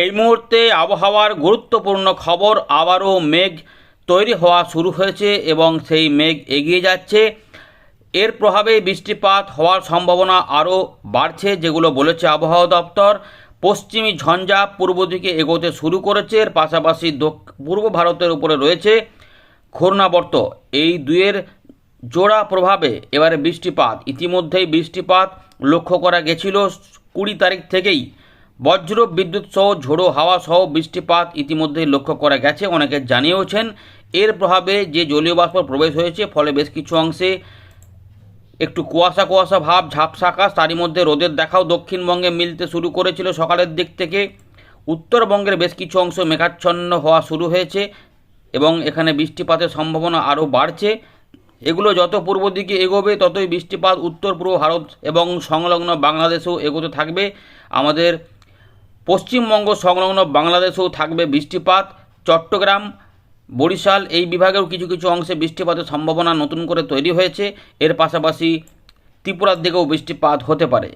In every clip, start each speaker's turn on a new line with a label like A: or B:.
A: এই মুহূর্তে আবহাওয়ার গুরুত্বপূর্ণ খবর আবারও মেঘ তৈরি হওয়া শুরু হয়েছে এবং সেই মেঘ এগিয়ে যাচ্ছে। এর প্রভাবে বৃষ্টিপাত হওয়ার সম্ভাবনা আরও বাড়ছে, যেগুলো বলেছে আবহাওয়া দপ্তর। পশ্চিমী ঝঞ্ঝা পূর্ব দিকে এগোতে শুরু করেছে, এর পাশাপাশি পূর্ব ভারতের উপরে রয়েছে ঘূর্ণাবর্ত। এই দুয়ের জোড়া প্রভাবে এবারে বৃষ্টিপাত, ইতিমধ্যেই বৃষ্টিপাত লক্ষ্য করা গেছিল কুড়ি তারিখ থেকেই। বজ্র, বিদ্যুৎ সহ ঝোড়ো হাওয়া সহ বৃষ্টিপাত ইতিমধ্যেই লক্ষ্য করা গেছে। অনেকে জানিয়েওছেন, এর প্রভাবে যে জলীয় বাষ্প প্রবেশ হয়েছে, ফলে বেশ কিছু অংশে একটু কুয়াশা কুয়াশা ভাব, ঝাপসা আকাশ, তারই মধ্যে রোদের দেখাও দক্ষিণবঙ্গে মিলতে শুরু করেছিল সকালের দিক থেকে। উত্তরবঙ্গের বেশ কিছু অংশ মেঘাচ্ছন্ন হওয়া শুরু হয়েছে এবং এখানে বৃষ্টিপাতের সম্ভাবনা আরও বাড়ছে। এগুলো যত পূর্ব দিকে এগোবে, ততই বৃষ্টিপাত উত্তর পূর্ব ভারত এবং সংলগ্ন বাংলাদেশেও এগোতে থাকবে। আমাদের পশ্চিমবঙ্গ সংলগ্ন বাংলাদেশেও থাকবে বৃষ্টিপাত। চট্টগ্রাম, বরিশাল এই বিভাগেও কিছু কিছু অংশে বৃষ্টিপাতের সম্ভাবনা নতুন করে তৈরি হয়েছে। এর পাশাপাশি ত্রিপুরার দিকেও বৃষ্টিপাত হতে পারে।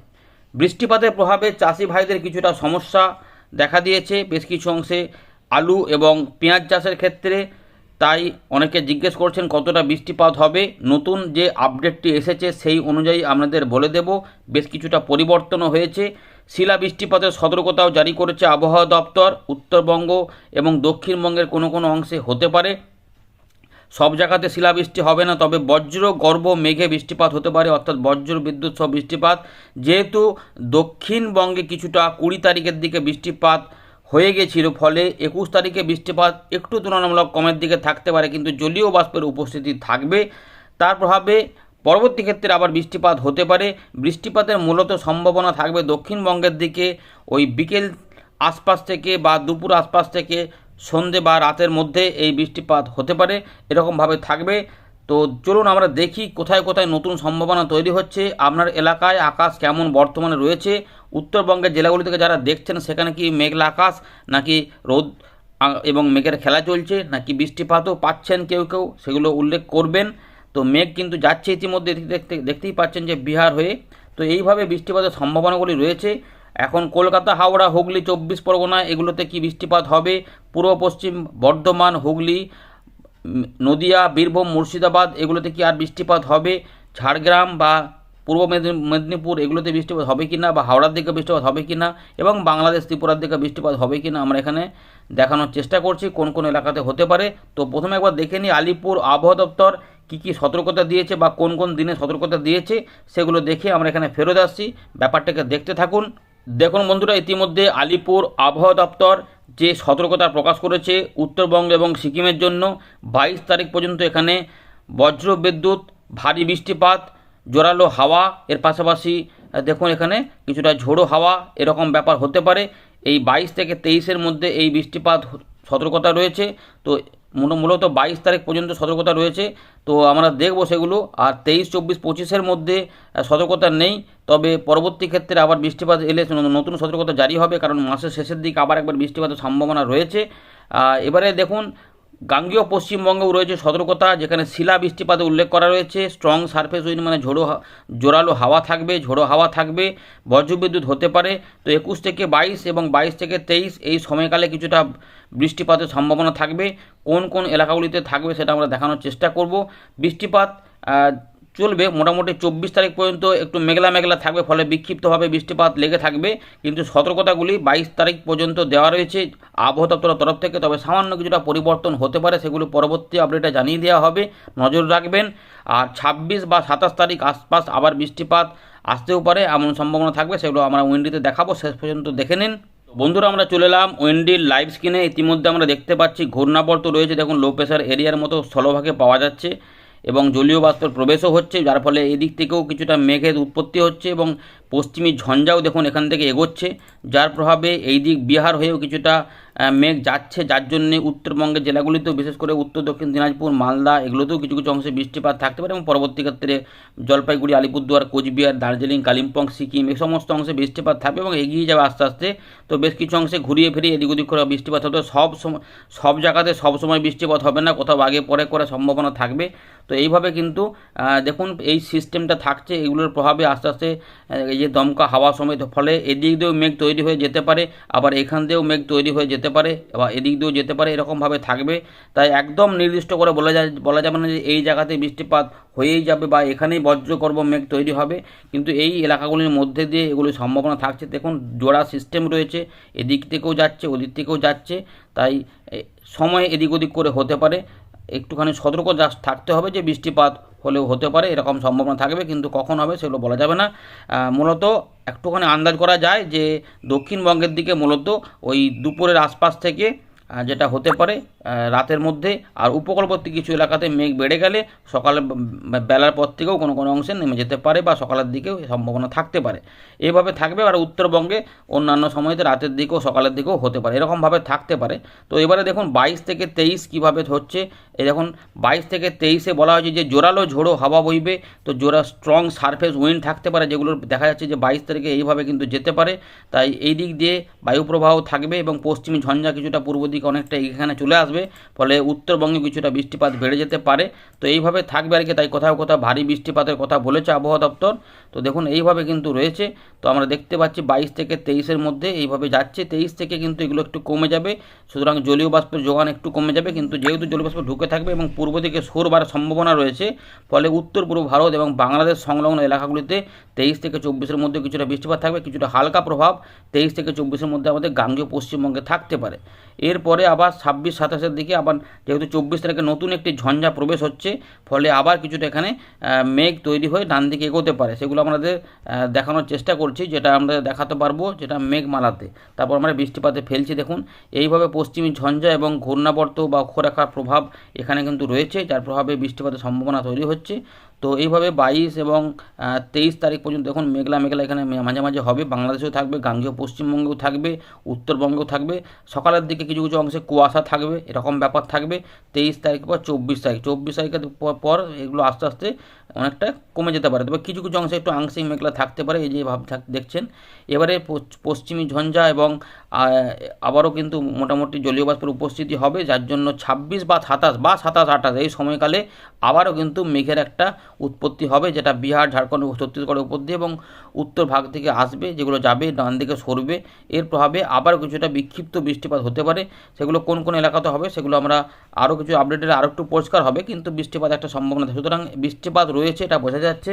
A: বৃষ্টিপাতের প্রভাবে চাষি ভাইদের কিছুটা সমস্যা দেখা দিয়েছে। বেশ কিছু অংশে আলু এবং পেঁয়াজ চাষের ক্ষেত্রে তাই অনেকে জিজ্ঞেস করছেন, কতটা বৃষ্টিপাত হবে? নতুন যে আপডেটটি এসেছে সেই অনুযায়ী আপনাদের বলে দেব। বেশ কিছুটা পরিবর্তনও হয়েছে। শিলা বৃষ্টিপাতের সতর্কতাও জারি করেছে আবহাওয়া দপ্তর, উত্তরবঙ্গ এবং দক্ষিণবঙ্গের কোনো কোনো অংশে হতে পারে। সব জায়গাতে শিলাবৃষ্টি হবে না, তবে বজ্র, গর্ভ, মেঘে বৃষ্টিপাত হতে পারে, অর্থাৎ বজ্র, বিদ্যুৎ সহ বৃষ্টিপাত। যেহেতু দক্ষিণবঙ্গে কিছুটা কুড়ি তারিখের দিকে বৃষ্টিপাত হয়ে গেছিল, ফলে একুশ তারিখে বৃষ্টিপাত একটু তুলনামূলক কমের দিকে থাকতে পারে, কিন্তু জলীয় বাষ্পের উপস্থিতি থাকবে। তার প্রভাবে পরবর্তী ক্ষেত্রে আবার বৃষ্টিপাত হতে পারে। বৃষ্টিপাতের মূলত সম্ভাবনা থাকবে দক্ষিণবঙ্গের দিকে। ওই বিকেল আশপাশ থেকে বা দুপুর আশপাশ থেকে সন্ধে বা রাতের মধ্যে এই বৃষ্টিপাত হতে পারে। এরকমভাবে থাকবে। তো চলুন আমরা দেখি কোথায় কোথায় নতুন সম্ভাবনা তৈরি হচ্ছে। আপনার এলাকায় আকাশ কেমন বর্তমানে রয়েছে? উত্তরবঙ্গের জেলাগুলি থেকে যারা দেখছেন, সেখানে কি মেঘলা আকাশ, নাকি রোদ এবং মেঘের খেলা চলছে, নাকি বৃষ্টিপাতও পাচ্ছেন কেউ কেউ? সেগুলো উল্লেখ করবেন। তো মেঘ কিন্তু যাচ্ছে ইতিমধ্যে দেখতে দেখতে, দেখতেই পাচ্ছেন যে বিহার হয়ে। তো এইভাবে বৃষ্টিপাতের সম্ভাবনাগুলি রয়েছে। এখন কলকাতা, হাওড়া, হুগলি, চব্বিশ পরগনা, এগুলোতে কি বৃষ্টিপাত হবে? পূর্ব, পশ্চিম, বর্ধমান, হুগলি, নদিয়া, বীরভূম, মুর্শিদাবাদ, এগুলোতে কি আর বৃষ্টিপাত হবে? ঝাড়গ্রাম বা পূর্ব মেদিনীপুর, এগুলোতে বৃষ্টিপাত হবে কি না বা হাওড়ার দিকে বৃষ্টিপাত হবে কি না এবং বাংলাদেশ, ত্রিপুরার দিকে বৃষ্টিপাত হবে কি না আমরা এখানে দেখানোর চেষ্টা করছি, কোন কোন এলাকাতে হতে পারে। তো প্রথমে একবার দেখে নিই আলিপুর আবহাওয়া দপ্তর। কী কী সতর্কতা দিয়েছে বা কোন কোন দিনে সতর্কতা দিয়েছে, সেগুলো দেখে আমরা এখানে ফেরত আসছি। ব্যাপারটাকে দেখতে থাকুন। দেখুন বন্ধুরা, ইতিমধ্যে আলিপুর আবহাওয়া দপ্তর যে সতর্কতা প্রকাশ করেছে উত্তরবঙ্গ এবং সিকিমের জন্য, বাইশ তারিখ পর্যন্ত এখানে বজ্র বিদ্যুৎ, ভারী বৃষ্টিপাত, জোরালো হাওয়া, এর পাশাপাশি দেখুন এখানে কিছুটা ঝোড়ো হাওয়া, এরকম ব্যাপার হতে পারে। এই বাইশ থেকে তেইশের মধ্যে এই বৃষ্টিপাত সতর্কতা রয়েছে। তো মূলত বাইশ তারিখ পর্যন্ত সতর্কতা রয়েছে। তো আমরা দেখব সেগুলো। আর তেইশ, চব্বিশ, পঁচিশের মধ্যে সতর্কতা নেই। তবে পরবর্তী ক্ষেত্রে আবার বৃষ্টিপাত এলে নতুন সতর্কতা জারি হবে। কারণ মাসের শেষের দিকে আবার একবার বৃষ্টিপাতের সম্ভাবনা রয়েছে। এবারে দেখুন গাঙ্গীয় পশ্চিমবঙ্গেও রয়েছে সতর্কতা, যেখানে শিলা বৃষ্টিপাতে উল্লেখ করা রয়েছে। স্ট্রং সারফেস উইন্ড মানে ঝোড়ো জোরালো হাওয়া থাকবে, ঝোড়ো হাওয়া থাকবে, বজ্রবিদ্যুৎ হতে পারে। তো একুশ থেকে বাইশ এবং বাইশ থেকে তেইশ এই সময়কালে কিছুটা বৃষ্টিপাতের সম্ভাবনা থাকবে। কোন কোন এলাকাগুলিতে থাকবে সেটা আমরা দেখানোর চেষ্টা করব। বৃষ্টিপাত চলবে। মোটামুটি চব্বিশ তারিখ পর্যন্ত একটু মেঘলা মেঘলা থাকবে, ফলে বিক্ষিপ্তভাবে বৃষ্টিপাত লেগে থাকবে। কিন্তু সতর্কতাগুলি বাইশ তারিখ পর্যন্ত দেওয়া রয়েছে আবহাওয়া দপ্তরের তরফ থেকে। তবে সামান্য কিছুটা পরিবর্তন হতে পারে, সেগুলো পরবর্তী আপডেটে জানিয়ে দেওয়া হবে। নজর রাখবেন। আর ছাব্বিশ বা সাতাশ তারিখ আশপাশ আবার বৃষ্টিপাত আসতেও পারে, এমন সম্ভাবনা থাকবে, সেগুলো আমরা উইন্ডিতে দেখাবো। শেষ পর্যন্ত দেখে নিন। বন্ধুরা, আমরা চলে এলাম ওয়েন্ডির লাইভ স্ক্রিনে। ইতিমধ্যে আমরা দেখতে পাচ্ছি ঘূর্ণাবর্ত রয়েছে। দেখুন, লো প্রেশার এরিয়ার মতো স্থলভাগে পাওয়া যাচ্ছে। এবং জলীয় বাষ্পের প্রবেশও হচ্ছে, যার ফলে এদিক থেকেও কিছুটা মেঘের উৎপত্তি হচ্ছে এবং পশ্চিমী ঝঞ্ঝাও দেখুন এখান থেকে এগোচ্ছে, যার প্রভাবে এই দিক বিহার হয়েও কিছুটা মেঘ যাচ্ছে, যার জন্য উত্তরবঙ্গের জেলাগুলিতেও বিশেষ করে উত্তর, দক্ষিণ দিনাজপুর, মালদা এগুলোতেও কিছু কিছু অংশে বৃষ্টিপাত থাকতে পারে এবং পরবর্তী ক্ষেত্রে জলপাইগুড়ি, আলিপুরদুয়ার, কোচবিহার, দার্জিলিং, কালিম্পং, সিকিম এই সমস্ত অংশে বৃষ্টিপাত থাকবে এবং এগিয়ে যাবে আস্তে আস্তে। তো বেশ কিছু অংশে ঘুরিয়ে ফিরিয়ে এদিক ওদিক করে বৃষ্টিপাত হবে। সব সব জায়গাতে সব সময় বৃষ্টিপাত হবে না, কোথাও আগে পরে করে সম্ভাবনা থাকবে। তো এইভাবে কিন্তু দেখুন এই সিস্টেমটা থাকছে, এগুলোর প্রভাবে আস্তে আস্তে এই যে দমকা হাওয়া সমেত, ফলে এদিক দিয়েও মেঘ তৈরি হয়ে যেতে পারে, আবার এখান দিয়েও মেঘ তৈরি হয়ে যেতে পারে বা এদিক দিয়েও যেতে পারে, এরকমভাবে থাকবে। তাই একদম নির্দিষ্ট করে বলা যায়, বলা যাবে না যে এই জায়গাতে বৃষ্টিপাত হয়েই যাবে বা এখানেই বজ্রকর্ম মেঘ তৈরি হবে, কিন্তু এই এলাকাগুলির মধ্যে দিয়ে এগুলির সম্ভাবনা থাকছে। দেখুন, জোড়া সিস্টেম রয়েছে, এদিক থেকেও যাচ্ছে, ওদিক থেকেও যাচ্ছে, তাই সময় এদিক ওদিক করে হতে পারে। একটুখানি সতর্ক থাকতে হবে যে বৃষ্টিপাত হলেও হতে পারে, এরকম সম্ভাবনা থাকবে, কিন্তু কখন হবে সেগুলো বলা যাবে না। মূলত একটুখানি আন্দাজ করা যায় যে দক্ষিণবঙ্গের দিকে মূলত ওই দুপুরের আশপাশ থেকে যেটা হতে পারে রাতের মধ্যে আর উপকূলবর্তী কিছু এলাকাতে মেঘ বেড়ে গেলে সকালে বেলার পর থেকেও কোনো কোনো অংশে নেমে যেতে পারে বা সকালের দিকেও সম্ভাবনা থাকতে পারে। এভাবে থাকবে আর উত্তরবঙ্গে অন্যান্য সময়তে রাতের দিকেও সকালের দিকেও হতে পারে। এরকমভাবে থাকতে পারে। তো এবারে দেখুন বাইশ থেকে তেইশ কীভাবে হচ্ছে? এ দেখুন বাইশ থেকে তেইশে বলা হয়েছে যে জোরালো ঝোড়ো হাওয়া বইবে। তো জোরা স্ট্রং সারফেস উইন্ড থাকতে পারে যেগুলো দেখা যাচ্ছে যে বাইশ তারিখে এইভাবে কিন্তু যেতে পারে। তাই এই দিক দিয়ে বায়ুপ্রবাহ থাকবে এবং পশ্চিমী ঝঞ্ঝা কিছুটা পূর্ব দিকে অনেকটা এখানে চলে আসবে। ফলে উত্তরবঙ্গে কিছুটা বৃষ্টিপাত বেড়ে যেতে পারে। তো এইভাবে থাকবে আর কি, তাই কোথাও কোথাও ভারী বৃষ্টিপাতের কথা বলেছে আবহাওয়া দপ্তর। তো দেখুন, এইভাবে কিন্তু রয়েছে। তো আমরা দেখতে পাচ্ছি বাইশ থেকে তেইশের মধ্যে এইভাবে যাচ্ছে। তেইশ থেকে কিন্তু এগুলো একটু কমে যাবে। সুতরাং জলীয় বাষ্পের যোগান একটু কমে যাবে, কিন্তু যেহেতু জলীয় বাষ্প ঢুকে থাকবে এবং পূর্ব দিকে সরবার সম্ভাবনা রয়েছে, ফলে উত্তর পূর্ব ভারত এবং বাংলাদেশ সংলগ্ন এলাকাগুলিতে তেইশ থেকে চব্বিশের মধ্যে কিছুটা বৃষ্টিপাত থাকবে, কিছুটা হালকা প্রভাব তেইশ থেকে চব্বিশের মধ্যে আমাদের গাঙ্গীয় পশ্চিমবঙ্গে থাকতে পারে। এরপরে আবার ছাব্বিশ সাতাশের দিকে আবার যেহেতু চব্বিশ তারিখে নতুন একটি ঝঞ্ঝা প্রবেশ হচ্ছে, ফলে আবার কিছুটা এখানে মেঘ তৈরি হয়ে ডান দিকে এগোতে পারে। সেগুলো আমাদের দেখানোর চেষ্টা করছি, যেটা আমরা দেখাতে পারব, যেটা মেঘ মালাতে তারপর আমরা বৃষ্টিপাতে ফেলছি, দেখুন। এইভাবে পশ্চিমী ঝঞ্ঝা এবং ঘূর্ণাবর্ত বা অক্ষরেখার প্রভাব এখানে কিন্তু রয়েছে, যার প্রভাবে বৃষ্টিপাতের সম্ভাবনা তৈরি হচ্ছে। তো এইভাবে বাইশ এবং তেইশ তারিখ পর্যন্ত দেখুন মেঘলা মেঘলা এখানে মাঝে মাঝে হবে। বাংলাদেশেও থাকবে, গাঙ্গেয় পশ্চিমবঙ্গেও থাকবে, উত্তরবঙ্গেও থাকবে। সকালের দিকে কিছু কিছু অংশে কুয়াশা থাকবে, এরকম ব্যাপার থাকবে। তেইশ তারিখ পর চব্বিশ তারিখ, চব্বিশ তারিখের পর এগুলো আস্তে আস্তে অনেকটা কমে যেতে পারে। তবে কিছু কিছু অংশে একটু আংশিক মেঘলা থাকতে পারে, এই যে ভাব দেখছেন? এবারে পশ্চিমী ঝঞ্ঝা এবং আবারও কিন্তু মোটামুটি জলীয় বাষ্পের উপস্থিতি হবে, যার জন্য ছাব্বিশ বা সাতাশ বা সাতাশ, আঠাশ এই সময়কালে আবারও কিন্তু মেঘের একটা উৎপত্তি হবে, যেটা বিহার, ঝাড়খণ্ড, ছত্তিশগড়ের উপর দিয়ে এবং উত্তর ভাগ থেকে আসবে, যেগুলো যাবে, ডান দিকে সরবে। এর প্রভাবে আবার কিছুটা বিক্ষিপ্ত বৃষ্টিপাত হতে পারে। সেগুলো কোন কোন এলাকাতে হবে, সেগুলো আমরা আরও কিছু আপডেটের আরও একটু পরিষ্কার হবে, কিন্তু বৃষ্টিপাত একটা সম্ভাবনা সুতরাং বৃষ্টিপাত রয়েছে এটা বোঝা যাচ্ছে।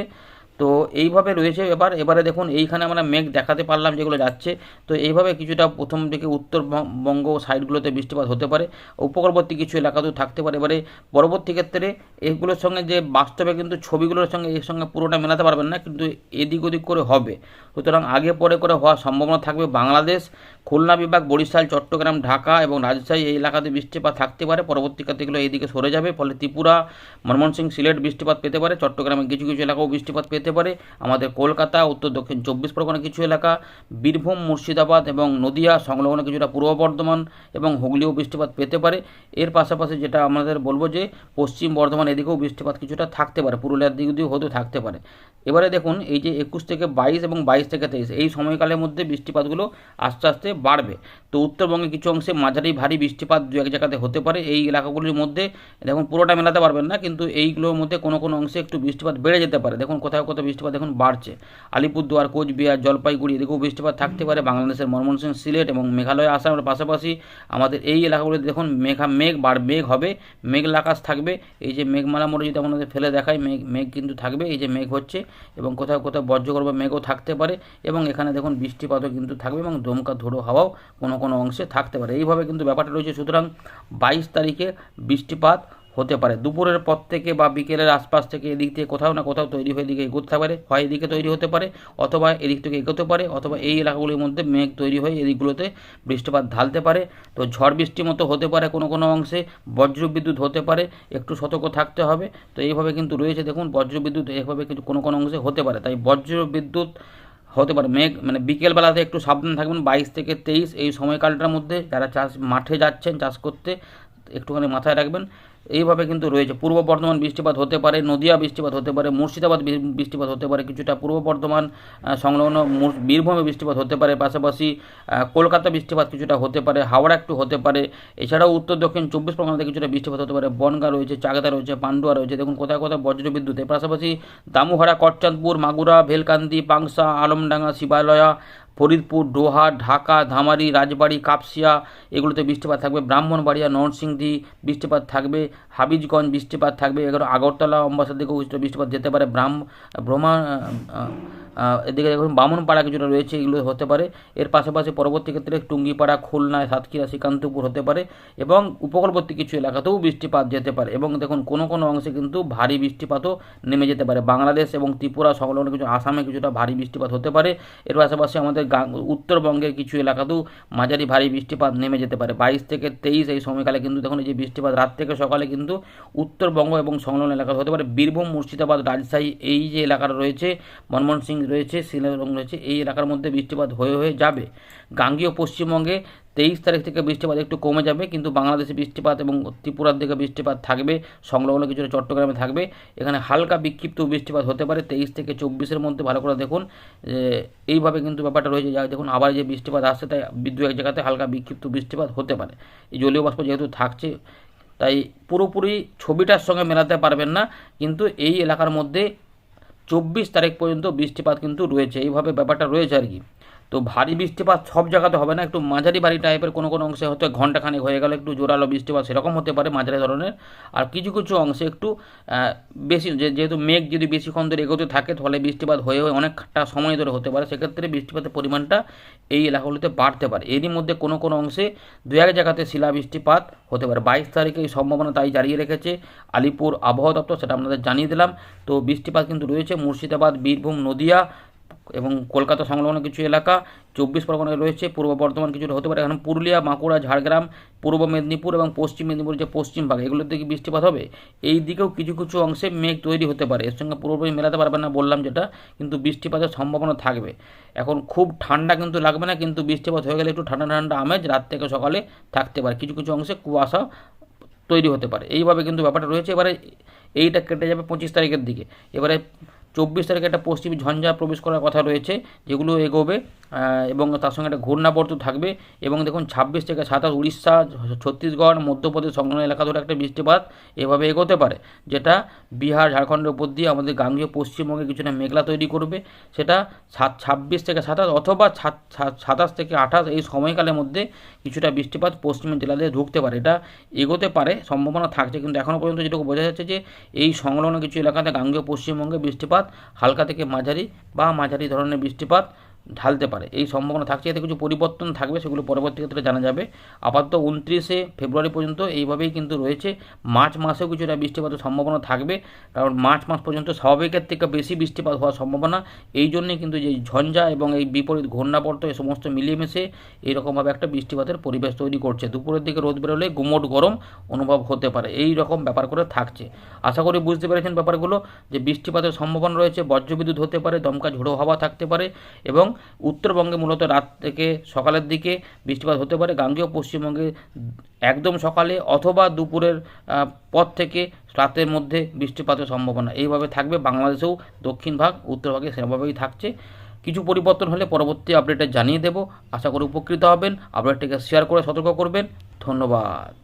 A: তো এইভাবে রয়েছে এবার এবারে দেখুন, এইখানে আমরা মেঘ দেখাতে পারলাম যেগুলো যাচ্ছে। তো এইভাবে কিছুটা প্রথম দিকে উত্তরবঙ্গ সাইডগুলোতে বৃষ্টিপাত হতে পারে। উপকূলবর্তী কিছু এলাকাতেও থাকতে পারে। এবারে পরবর্তী ক্ষেত্রে এগুলোর সঙ্গে যে বাস্তবে কিন্তু ছবিগুলোর সঙ্গে, এর সঙ্গে পুরোটা মেলাতে পারবেন না, কিন্তু এদিক ওদিক করে হবে। সুতরাং আগে পরে করে হওয়ার সম্ভাবনা থাকবে বাংলাদেশ, খুলনা বিভাগ, বরিশাল, চট্টগ্রাম, ঢাকা এবং রাজশাহী এই এলাকাতে বৃষ্টিপাত থাকতে পারে। পরবর্তী ক্ষেত্রে এগুলো এইদিকে সরে যাবে। ফলে ত্রিপুরা ময়মনসিংহ সিলেট বৃষ্টিপাত পেতে পারে। চট্টগ্রামে কিছু কিছু এলাকাও বৃষ্টিপাত পেতে পারে। আমাদের কলকাতা, উত্তর, দক্ষিণ চব্বিশ পরগনা কিছু এলাকা, বীরভূম, মুর্শিদাবাদ এবং নদিয়া সংলগ্ন কিছুটা পূর্ব বর্ধমান এবং হুগলিও বৃষ্টিপাত পেতে পারে। এর পাশাপাশি যেটা আমাদের বলব যে, পশ্চিম বর্ধমান এদিকেও বৃষ্টিপাত কিছুটা থাকতে পারে, পুরুলিয়ার দিক দিয়েও হতেও থাকতে পারে। এবারে দেখুন, এই যে একুশ থেকে বাইশ এবং বাইশ থেকে তেইশ, এই সময়কালের মধ্যে বৃষ্টিপাতগুলো আস্তে আস্তে বাড়বে। তো উত্তরবঙ্গে কিছু অংশে মাঝারি ভারী বৃষ্টিপাত দু এক জায়গাতে হতে পারে। এই এলাকাগুলির মধ্যে, দেখুন, পুরোটা মেলাতে পারবেন না, কিন্তু এইগুলোর মধ্যে কোনো কোনো অংশে একটু বৃষ্টিপাত বেড়ে যেতে পারে। দেখুন কোথাও কোথাও বৃষ্টিপাত দেখুন বাড়ছে। আলিপুরদুয়ার, কোচবিহার, জলপাইগুড়ি, এদিকেও বৃষ্টিপাত থাকতে পারে। বাংলাদেশের ময়মনসিংহ, সিলেট এবং মেঘালয় আসামের পাশাপাশি আমাদের এই এলাকাগুলিতে দেখুন মেঘা, মেঘ বাড় মেঘ হবে, মেঘলা আকাশ থাকবে। এই যে মেঘমালা মোড়ে যদি আমাদের ফেলে দেখায় মেঘ মেঘ কিন্তু থাকবে, এই যে মেঘ হচ্ছে এবং কোথাও কোথাও বজ্রগর্ভ মেঘও থাকতে পারে এবং এখানে দেখুন বৃষ্টিপাতও কিন্তু থাকবে এবং দমকা ধুলো হাওয়াও কোনো কোনো অংশে থাকতে পারে। এইভাবে কিন্তু ব্যাপারটা রয়েছে। সুতরাং বাইশ তারিখে বৃষ্টিপাত হতে পারে। দুপুরের পর থেকে বা বিকেলের আশপাশ থেকে এদিক থেকে কোথাও না কোথাও তৈরি হয়ে এদিকে এগোতে পারে, হয় এদিকে তৈরি হতে পারে, অথবা এদিক থেকে এগোতে পারে, অথবা এই এলাকাগুলির মধ্যে মেঘ তৈরি হয়ে এদিকগুলোতে বৃষ্টিপাত ঢালতে পারে। তো ঝড় বৃষ্টির মতো হতে পারে কোনো কোনো অংশে, বজ্রবিদ্যুৎ হতে পারে, একটু সতর্ক থাকতে হবে। তো এইভাবে কিন্তু রয়েছে, দেখুন, বজ্রবিদ্যুৎ এইভাবে কিন্তু কোনো কোনো অংশে হতে পারে। তাই বজ্রবিদ্যুৎ হতে পারে। মেঘ মানে বিকেলবেলাতে একটু সাবধান থাকবেন। বাইশ থেকে তেইশ এই সময়কালটার মধ্যে যারা চাষ, মাঠে যাচ্ছেন চাষ করতে, একটুখানি মাথায় রাখবেন। এইভাবে কিন্তু রয়েছে। পূর্ব বর্ধমান বৃষ্টিপাত হতে পারে, নদিয়া বৃষ্টিপাত হতে পারে, মুর্শিদাবাদ বৃষ্টিপাত হতে পারে, কিছুটা পূর্ব বর্ধমান সংলগ্ন বীরভূমে বৃষ্টিপাত হতে পারে, পাশাপাশি কলকাতা বৃষ্টিপাত কিছুটা হতে পারে, হাওড়া একটু হতে পারে। এছাড়াও উত্তর, দক্ষিণ চব্বিশ পরগনাতে কিছুটা বৃষ্টিপাত হতে পারে। বনগা রয়েছে, চাকদা রয়েছে, পান্ডুয়া রয়েছে, দেখুন কোথায় কোথায় বজ্রবিদ্যুৎ এর পাশাপাশি দামুহারা, কটচাঁদপুর, মাগুরা, ভেলকান্দি, পাংসা, আলমডাঙ্গা, শিবালয়া ফরিদপুর, ডোহা, ঢাকা, ধামারি, রাজবাড়ি, কাপসিয়া, এগুলোতে বৃষ্টিপাত থাকবে। ব্রাহ্মণবাড়িয়া, নরসিংদী বৃষ্টিপাত থাকবে। হাবিজগঞ্জ বৃষ্টিপাত থাকবে। এগুলো আগরতলা অম্বাসার দিকে বৃষ্টিপাত যেতে পারে। ব্রাহ্ম, ব্রহ্মা এদিকে দেখুন বামনপাড়া কিছুটা রয়েছে, এগুলো হতে পারে। এর পাশাপাশি পরবর্তী ক্ষেত্রে টুঙ্গিপাড়া খুলনায় সাতক্ষীরা, শ্রীকান্তপুর হতে পারে এবং উপকূলবর্তী কিছু এলাকাতেও বৃষ্টিপাত যেতে পারে। এবং দেখুন কোনো কোনো অংশে কিন্তু ভারী বৃষ্টিপাতও নেমে যেতে পারে। বাংলাদেশ এবং ত্রিপুরা সংলগ্ন কিছু, আসামে কিছুটা ভারী বৃষ্টিপাত হতে পারে। এর পাশাপাশি আমাদের উত্তরবঙ্গের কিছু এলাকাতেও মাঝারি ভারী বৃষ্টিপাত নেমে যেতে পারে। বাইশ থেকে তেইশ এই সময়কালে কিন্তু দেখুন এই যে বৃষ্টিপাত, রাত থেকে সকালে কিন্তু উত্তরবঙ্গ এবং সংলগ্ন এলাকা হতে পারে। বীরভূম, মুর্শিদাবাদ, রাজশাহী এই যে এলাকাটা রয়েছে, মনমোহন সিং রয়েছে শিলং রয়েছে এই এলাকার মধ্যে বৃষ্টিপাত হয়ে হয়ে যাবে। গাঙ্গীয় পশ্চিমবঙ্গে তেইশ তারিখ থেকে বৃষ্টিপাত একটু কমে যাবে, কিন্তু বাংলাদেশে বৃষ্টিপাত এবং ত্রিপুরার দিকে বৃষ্টিপাত থাকবে, সংলগ্ন কিছুটা চট্টগ্রামে থাকবে। এখানে হালকা বিক্ষিপ্ত বৃষ্টিপাত হতে পারে, তেইশ থেকে চব্বিশের মধ্যে ভালো করে দেখুন। এইভাবে কিন্তু ব্যাপারটা রয়েছে যা, দেখুন, আবার যে বৃষ্টিপাত আসছে, তাই বিদ্যুৎ এক জায়গাতে হালকা বিক্ষিপ্ত বৃষ্টিপাত হতে পারে। এই জলীয় বাষ্প যেহেতু থাকছে, তাই পুরোপুরি ছবিটার সঙ্গে মেলাতে পারবেন না, কিন্তু এই এলাকার মধ্যে চব্বিশ তারিখ পর্যন্ত বৃষ্টিপাত কিন্তু রয়েছে। এইভাবে ব্যাপারটা রয়েছে আর কি। তো ভারী বৃষ্টিপাত সব জায়গাতে হবে না, একটু মাঝারি ভারী টাইপের কোনো কোনো অংশে হয়তো ঘন্টাখানেক হয়ে গেল, একটু জোরালো বৃষ্টিপাত সেরকম হতে পারে মাঝারি ধরনের। আর কিছু কিছু অংশে একটু বেশি যেহেতু মেঘ যদি বেশিক্ষণ ধরে এগোতে থাকে, তাহলে বৃষ্টিপাত হয়ে হয়ে অনেকটা সময় ধরে হতে পারে। সেক্ষেত্রে বৃষ্টিপাতের পরিমাণটা এই এলাকাগুলিতে বাড়তে পারে। এরই মধ্যে কোনো কোনো অংশে দু এক জায়গাতে শিলা বৃষ্টিপাত হতে পারে। বাইশ তারিখে এই সম্ভাবনা তাই জারিয়ে রেখেছে আলিপুর আবহাওয়া দপ্তর, সেটা আপনাদের জানিয়ে দিলাম। তো বৃষ্টিপাত কিন্তু রয়েছে মুর্শিদাবাদ, বীরভূম, নদিয়া এবং কলকাতা সংলগ্ন কিছু এলাকা, চব্বিশ পরগনায় রয়েছে, পূর্ব বর্ধমান কিছুটা হতে পারে। এখন পুরুলিয়া, বাঁকুড়া, ঝাড়গ্রাম, পূর্ব মেদিনীপুর এবং পশ্চিম মেদিনীপুর যে পশ্চিম ভাগ, এগুলোর দিকে বৃষ্টিপাত হবে। এই দিকেও কিছু কিছু অংশে মেঘ তৈরি হতে পারে। এর সঙ্গে পুরোপুরি মেলাতে পারবে না বললাম যেটা, কিন্তু বৃষ্টিপাতের সম্ভাবনা থাকবে। এখন খুব ঠান্ডা কিন্তু লাগবে না, কিন্তু বৃষ্টিপাত হয়ে গেলে একটু ঠান্ডা ঠান্ডা আমেজ রাত থেকে সকালে থাকতে পারে। কিছু কিছু অংশে কুয়াশা তৈরি হতে পারে। এইভাবে কিন্তু ব্যাপারটা রয়েছে। এবারে এইটা কেটে যাবে পঁচিশ তারিখের দিকে। এবারে চব্বিশ তারিখে একটা পশ্চিম ঝঞ্ঝা প্রবেশ করার কথা রয়েছে, যেগুলো এগোবে এবং তার সঙ্গে একটা ঘূর্ণাবর্ত থাকবে। এবং দেখুন, ছাব্বিশ থেকে সাতাশ উড়িষ্যা, ছত্তিশগড়, মধ্যপ্রদেশ সংলগ্ন এলাকা ধরে একটা বৃষ্টিপাত এভাবে এগোতে পারে, যেটা বিহার, ঝাড়খণ্ডের উপর দিয়ে আমাদের গাঙ্গীয় পশ্চিমবঙ্গে কিছুটা মেঘলা তৈরি করবে। সেটা সাত, ছাব্বিশ থেকে সাতাশ অথবা সাত- সাত- সাতাশ থেকে আঠাশ এই সময়কালের মধ্যে কিছুটা বৃষ্টিপাত পশ্চিমের জেলাতে ঢুকতে পারে। এটা এগোতে পারে, সম্ভাবনা থাকছে, কিন্তু এখনও পর্যন্ত যেটুকু বোঝা যাচ্ছে যে এই সংলগ্ন কিছু এলাকাতে গাঙ্গীয় পশ্চিমবঙ্গে বৃষ্টিপাত হালকা থেকে মাঝারি বা মাঝারি ধরনের বৃষ্টিপাত ঢালতে পারে। এই সম্ভাবনা থাকছে, এতে কিছু পরিবর্তন থাকবে, সেগুলো পরবর্তী ক্ষেত্রে জানা যাবে। আপাতত উনত্রিশে ফেব্রুয়ারি পর্যন্ত এইভাবেই কিন্তু রয়েছে। মার্চ মাসেও কিছুটা বৃষ্টিপাতের সম্ভাবনা থাকবে, কারণ মার্চ মাস পর্যন্ত স্বাভাবিকের থেকে বেশি বৃষ্টিপাত হওয়ার সম্ভাবনা। এই জন্যে কিন্তু যে ঝঞ্ঝা এবং এই বিপরীত ঘূর্ণাবর্ত এই সমস্ত মিলিয়ে মিশে এইরকমভাবে একটা বৃষ্টিপাতের পরিবেশ তৈরি করছে। দুপুরের দিকে রোদ বেরোলে গুমোট গরম অনুভব হতে পারে। এই রকম ব্যাপার করে থাকছে। আশা করি বুঝতে পেরেছেন ব্যাপারগুলো, যে বৃষ্টিপাতের সম্ভাবনা রয়েছে, বজ্রবিদ্যুৎ হতে পারে, দমকা ঝোড়ো হাওয়া থাকতে পারে এবং উত্তরবঙ্গে মূলত রাত থেকে সকালের দিকে বৃষ্টিপাত হতে পারে, গাঙ্গেয় পশ্চিমবঙ্গে একদম সকালে অথবা দুপুরের পর থেকে রাতের মধ্যে বৃষ্টিপাতের সম্ভাবনা। এইভাবে থাকবে বাংলাদেশেও দক্ষিণ ভাগ, উত্তর ভাগে সেভাবেই থাকছে। কিছু পরিবর্তন হলে পরবর্তী আপডেটে জানিয়ে দেব। আশা করি উপকৃত হবেন। আপডেটটিকে শেয়ার করে সতর্ক করবেন। ধন্যবাদ।